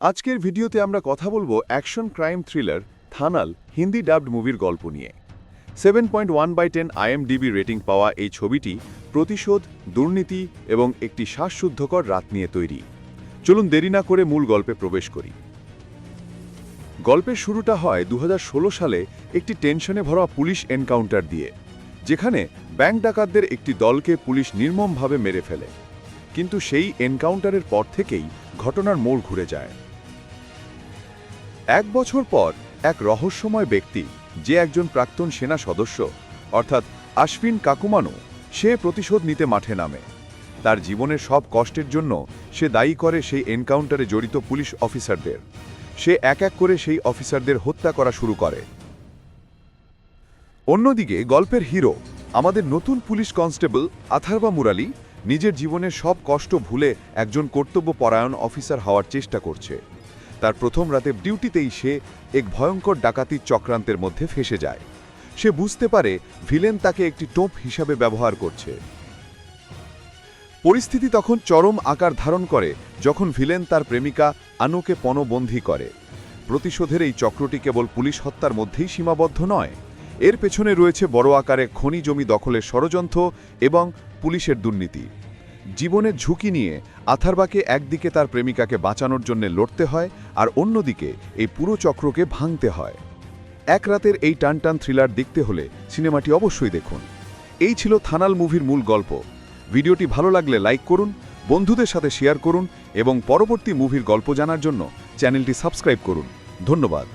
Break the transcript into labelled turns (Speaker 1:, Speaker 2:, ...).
Speaker 1: আজকের ভিডিওতে আমরা কথা বলব action crime thriller, Thanal, Hindi dubbed মুভির গল্প নিয়ে। Seven point one by ten IMDb rating পাওয়া এই ছবিটি প্রতিশোধ, দুর্নীতি এবং একটি শ্বাসশুদ্ধকর রাত নিয়ে তৈরি। চলুন দেরি না করে মূল গল্পে প্রবেশ করি। গল্পের শুরুটা হয় দু হাজার ষোলো সালে একটি টেনশনে ভরা পুলিশ এনকাউন্টার দিয়ে, যেখানে ব্যাংক ডাকাতদের একটি দলকে পুলিশ নির্মমভাবে মেরে ফেলে। কিন্তু সেই এনকাউন্টারের পর থেকেই ঘটনার মোড় ঘুরে যায়। এক বছর পর এক রহস্যময় ব্যক্তি, যে একজন প্রাক্তন সেনা সদস্য, অর্থাৎ আশফিন কাকুমানো, সে প্রতিশোধ নিতে মাঠে নামে। তার জীবনের সব কষ্টের জন্য সে দায়ী করে সেই এনকাউন্টারে জড়িত পুলিশ অফিসারদের। সে এক এক করে সেই অফিসারদের হত্যা করা শুরু করে। অন্যদিকে গল্পের হিরো, আমাদের নতুন পুলিশ কনস্টেবল আথারবা মুরালি, নিজের জীবনের সব কষ্ট ভুলে একজন কর্তব্য পরায়ণ অফিসার হওয়ার চেষ্টা করছে। তার প্রথম রাতে ডিউটিতেই সে এক ভয়ঙ্কর ডাকাতির চক্রান্তের মধ্যে ফেসে যায়। সে বুঝতে পারে ভিলেন তাকে একটি টোপ হিসাবে ব্যবহার করছে। পরিস্থিতি তখন চরম আকার ধারণ করে যখন ভিলেন তার প্রেমিকা আনুকে পণবন্দী করে। প্রতিশোধের এই চক্রটি কেবল পুলিশ হত্যার মধ্যেই সীমাবদ্ধ নয়। এর পেছনে রয়েছে বড় আকারে খনি জমি দখলের ষড়যন্ত্র এবং পুলিশের দুর্নীতি। জীবনের ঝুঁকি নিয়ে আথারবাকে একদিকে তার প্রেমিকাকে বাঁচানোর জন্য লড়তে হয় আর অন্যদিকে এই পুরো চক্রকে ভাঙতে হয়। এক রাতের এই টানটান থ্রিলার দেখতে হলে সিনেমাটি অবশ্যই দেখুন। এই ছিল থানাল মুভির মূল গল্প। ভিডিওটি ভালো লাগলে লাইক করুন, বন্ধুদের সাথে শেয়ার করুন এবং পরবর্তী মুভির গল্প জানার জন্য চ্যানেলটি সাবস্ক্রাইব করুন। ধন্যবাদ।